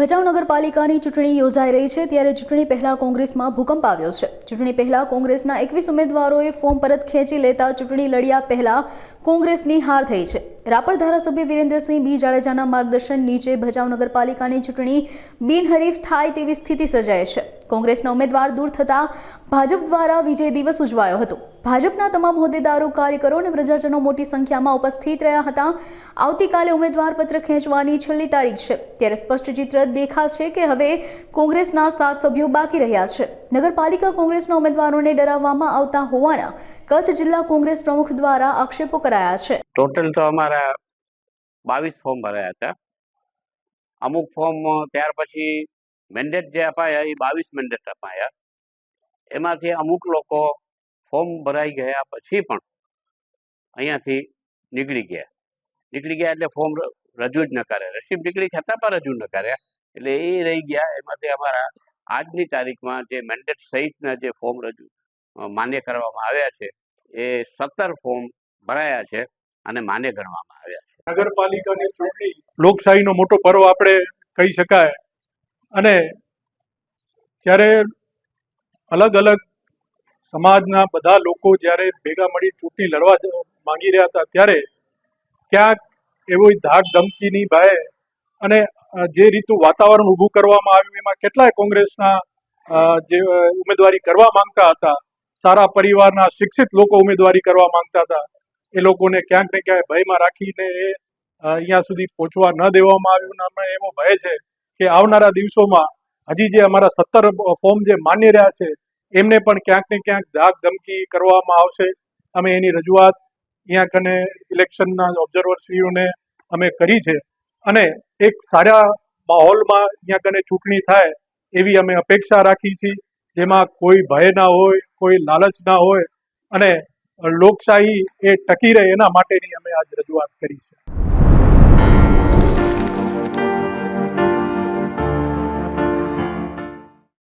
ભચાઉ નગરપાલિકાની ચૂંટણી યોજાઈ રહી છે, ત્યારે ચૂંટણી પહેલા કોંગ્રેસમાં ભૂકંપ આવ્યો છે. ચૂંટણી પહેલા કોંગ્રેસના એકવીસ ઉમેદવારોએ ફોર્મ પરત ખેંચી લેતા ચૂંટણી લડ્યા પહેલા કોંગ્રેસની હાર થઈ છે. રાપર ધારાસભ્ય વિરેન્દ્રસિંહ બી જાડેજાના માર્ગદર્શન નીચે ભચાઉ નગરપાલિકાની ચૂંટણી બિનહરીફ થાય તેવી સ્થિતિ સર્જાય છે. કોંગ્રેસના ઉમેદવાર દૂર થતા ભાજપ દ્વારા વિજય દિવસ ઉજવાયો હતો. ભાજપના તમામ હોદ્દેદારો, કાર્યકરો અને પ્રજાજનો મોટી સંખ્યામાં ઉપસ્થિત રહ્યા હતા. આવતીકાલે ઉમેદવાર ખેંચવાની છેલ્લી તારીખ છે. ત્યારે સ્પષ્ટ ચિત્ર દેખાશે કે હવે કોંગ્રેસના સાત સભ્યો બાકી રહ્યા છે. નગરપાલિકા કોંગ્રેસના ઉમેદવારોને ડરાવવામાં આવતા હોવાના કચ્છ જિલ્લા કોંગ્રેસ પ્રમુખ દ્વારા આક્ષેપો કરાયા છે. ટોટલ તો અમારા બાવીસ ફોર્મ ભરાયા હતા. અમુક ફોર્મ ત્યાર પછી મેન્ડેટ જે અપાયા એ બાવીસ મેન્ડેટ અપાયા. એમાંથી અમુક લોકો ફોર્મ ભરાઈ ગયા પછી પણ અહીંયાથી નીકળી ગયા. નીકળી ગયા એટલે ફોર્મ રજૂ જ ન કરે રસીદ નીકળી છતાં પણ રજૂ ન કર્યા. એટલે એ રહી ગયા. એમાંથી અમારા આજની તારીખમાં જે મેન્ડેટ સહિતના જે ફોર્મ રજૂ માન્ય કરવામાં આવ્યા છે, એ સત્તર ફોર્મ ભરાયા છે અને માન્ય ગણવામાં આવ્યા છે. નગરપાલિકાની ચૂંટણી લોકશાહીનો મોટો પર્વ આપણે કહી શકાય. અને જ્યારે અલગ અલગ સમાજના બધા લોકો જ્યારે ભેગા મળી ચૂંટણી લડવા માંગી રહ્યા હતા, ત્યારે ક્યાંક એવી ધાક ધમકીની ભય અને જે રીતનું વાતાવરણ ઊભું કરવામાં આવ્યું, એમાં કેટલાય કોંગ્રેસના જે ઉમેદવારી કરવા માંગતા હતા, સારા પરિવારના શિક્ષિત લોકો ઉમેદવારી કરવા માંગતા હતા, એ લોકોને ક્યાંક ને ક્યાંય ભયમાં રાખીને એ અહીંયા સુધી પહોંચવા ન દેવામાં આવ્યું એવો ભય છે કે આવનારા દિવસોમાં હજી જે અમારા સત્તર ફોર્મ જે માની રહ્યા છે, એમને પણ ક્યાંક ને ક્યાંક ધાક ધમકી કરવામાં આવશે. અમે એની રજૂઆત અહીંયા કને ઇલેક્શનના ઓબ્ઝર્વરશ્રીઓને અમે કરી છે. અને એક સારા માહોલમાં અહીંયા કને ચૂંટણી થાય એવી અમે અપેક્ષા રાખી છીએ, જેમાં કોઈ ભય ના હોય, કોઈ લાલચ ના હોય અને લોકશાહી એ ટકી રહે એના માટેની અમે આજ રજૂઆત કરી છે.